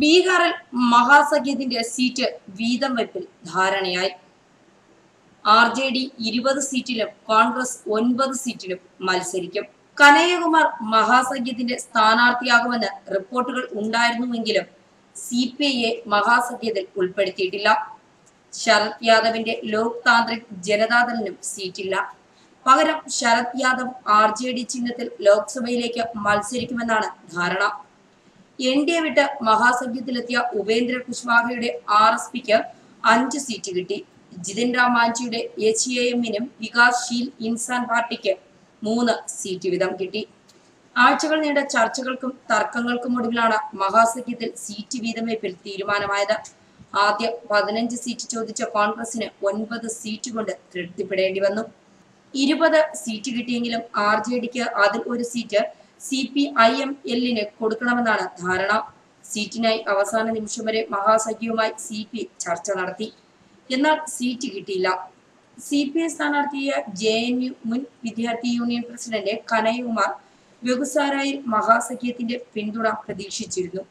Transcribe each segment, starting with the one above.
ബീഹാറിൽ മഹാസഖ്യത്തിന്റെ സീറ്റ് വീതം വെപ്പിൽ ധാരണയായി. ആർ ജെ ഡി ഇരുപത് സീറ്റിലും കോൺഗ്രസ് ഒൻപത് സീറ്റിലും മത്സരിക്കും. കനയ്യകുമാർ മഹാസഖ്യത്തിന്റെ സ്ഥാനാർത്ഥിയാകുമെന്ന് റിപ്പോർട്ടുകൾ ഉണ്ടായിരുന്നുവെങ്കിലും സി പി ഐയെ മഹാസഖ്യത്തിൽ ഉൾപ്പെടുത്തിയിട്ടില്ല. ശരത് യാദവിന്റെ ലോക് താന്ത്രിക് ജനതാദളിനും സീറ്റില്ല. പകരം Sharad Yadav R J D ചിഹ്നത്തിൽ ലോക്സഭയിലേക്ക് മത്സരിക്കുമെന്നാണ് ധാരണ. എൻ ഡി എ വിട്ട് മഹാസഖ്യത്തിലെത്തിയ ഉപേന്ദ്ര കുശ്വാഹയുടെ ആർ എസ് പിക്ക് അഞ്ച് സീറ്റ് കിട്ടി. ജിതിൻ റാം മാഞ്ചിയുടെ എച്ച് എ എമ്മിനും വികാസ്ശീൽ ഇൻസാൻ പാർട്ടിക്ക് മൂന്ന് സീറ്റ് വീതം കിട്ടി. ആഴ്ചകൾ നീണ്ട ചർച്ചകൾക്കും തർക്കങ്ങൾക്കും ഒടുവിലാണ് മഹാസഖ്യത്തിൽ സീറ്റ് വീതം വെപ്പിൽ തീരുമാനമായത്. ആദ്യ പതിനഞ്ച് സീറ്റ് ചോദിച്ച കോൺഗ്രസിന് ഒൻപത് സീറ്റ് കൊണ്ട് തൃപ്തിപ്പെടേണ്ടി വന്നു. ഇരുപത് സീറ്റ് കിട്ടിയെങ്കിലും ആർ ജെ ഡിക്ക് അതിൽ ഒരു seat C P I M എല്ലിന് കൊടുക്കണമെന്നാണ് ധാരണ. സീറ്റിനായി അവസാന നിമിഷം വരെ മഹാസഖ്യവുമായി സി പി ചർച്ച നടത്തി. എന്നാൽ സീറ്റ് കിട്ടിയില്ല. സി പി ഐ സ്ഥാനാർത്ഥിയായ ജെ എൻ യു മുൻ വിദ്യാർത്ഥി യൂണിയൻ പ്രസിഡന്റ് കനയ്യകുമാർ ബെഗുസാരായിൽ മഹാസഖ്യത്തിന്റെ പിന്തുണ പ്രതീക്ഷിച്ചിരുന്നു.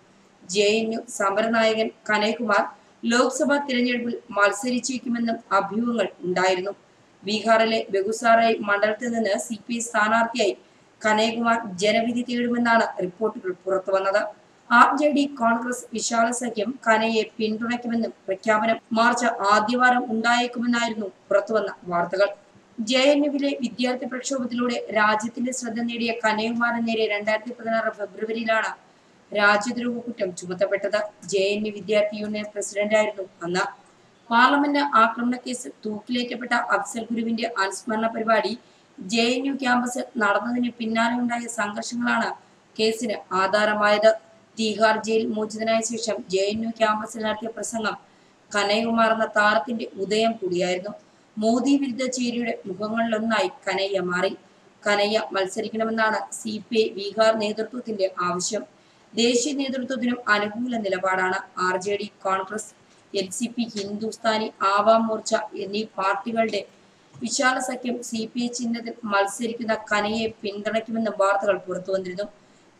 ജെ എൻ യു സമരനായകൻ കനയകുമാർ ലോക്സഭാ തിരഞ്ഞെടുപ്പിൽ മത്സരിച്ചേക്കുമെന്നും അഭ്യൂഹങ്ങൾ ഉണ്ടായിരുന്നു. ബീഹാറിലെ ബെഗുസാറായി മണ്ഡലത്തിൽ നിന്ന് സി പി ഐ സ്ഥാനാർത്ഥിയായി കനയ്യകുമാർ ജനവിധി തേടുമെന്നാണ് റിപ്പോർട്ടുകൾ പുറത്തുവന്നത് ആർ ജെ ഡി കോൺഗ്രസ് വിശാല സഖ്യം കനയെ പിന്തുണയ്ക്കുമെന്നും പ്രഖ്യാപനം മാർച്ച് ആദ്യവാരം ഉണ്ടായേക്കുമെന്നായിരുന്നു പുറത്തുവന്ന വാർത്തകൾ. ജെ എൻ യുവിലെ വിദ്യാർത്ഥി പ്രക്ഷോഭത്തിലൂടെ രാജ്യത്തിന്റെ ശ്രദ്ധ നേടിയ കനയകുമാറിന് നേരെ രണ്ടായിരത്തി പതിനാറ് ഫെബ്രുവരിയിലാണ് രാജ്യദ്രോഹ കുറ്റം ചുമത്തപ്പെട്ടത്. ജെ എൻ യു വിദ്യാർത്ഥി യൂണിയൻ പ്രസിഡന്റായിരുന്നു അന്ന്. പാർലമെന്റ് ആക്രമണ കേസ് തൂക്കിലേറ്റപ്പെട്ട അഫ്സൽ ഗുരുവിന്റെ അനുസ്മരണ പരിപാടി ജെ എൻ യു ക്യാമ്പസിൽ നടന്നതിന് പിന്നാലെ ഉണ്ടായ സംഘർഷങ്ങളാണ് കേസിന് ആധാരമായത്. തീഹാർ ജയിൽ മോചിതനായ ശേഷം ജെ എൻ യു ക്യാമ്പസിൽ നടത്തിയ പ്രസംഗം കനയ്യകുമാർ എന്ന താരത്തിന്റെ ഉദയം കൂടിയായിരുന്നു. മോദി വിരുദ്ധ ചേരിയുടെ മുഖങ്ങളിലൊന്നായി കനയ്യ മാറി. കനയ്യ മത്സരിക്കണമെന്നാണ് സി പി ഐ ബീഹാർ നേതൃത്വത്തിന്റെ ആവശ്യം. ദേശീയ നേതൃത്വത്തിനും അനുകൂല നിലപാടാണ് R J D Congress N C P Hindustani Awam Morcha എന്നീ പാർട്ടികളുടെ വിശാല സഖ്യം സി പി ഐ ചിഹ്നത്തിൽ മത്സരിക്കുന്ന കനയെ പിന്തുണയ്ക്കുമെന്ന വാർത്തകൾ പുറത്തു വന്നിരുന്നു.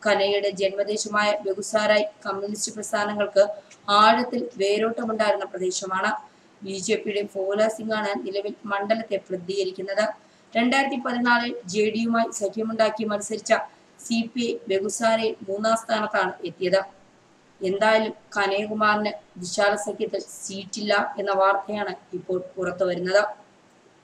കനയുടെ ജന്മദേശമായ ബെഗുസാരായി കമ്മ്യൂണിസ്റ്റ് പ്രസ്ഥാനങ്ങൾക്ക് ആഴത്തിൽ വേരോട്ടമുണ്ടായിരുന്ന പ്രദേശമാണ്. ബി ജെ പിയുടെ ഫോല സിംഗാണ് നിലവിൽ മണ്ഡലത്തെ പ്രതികരിക്കുന്നത് രണ്ടായിരത്തി പതിനാലിൽ ജെ ഡിയുമായി സഖ്യമുണ്ടാക്കി മത്സരിച്ച സി പി ഐ ബെഗുസാരയിൽ മൂന്നാം സ്ഥാനത്താണ് എത്തിയത്. എന്തായാലും കനയകുമാറിന് വിശാല സഖ്യത്തിൽ സീറ്റില്ല എന്ന വാർത്തയാണ് ഇപ്പോൾ പുറത്തു വരുന്നത്.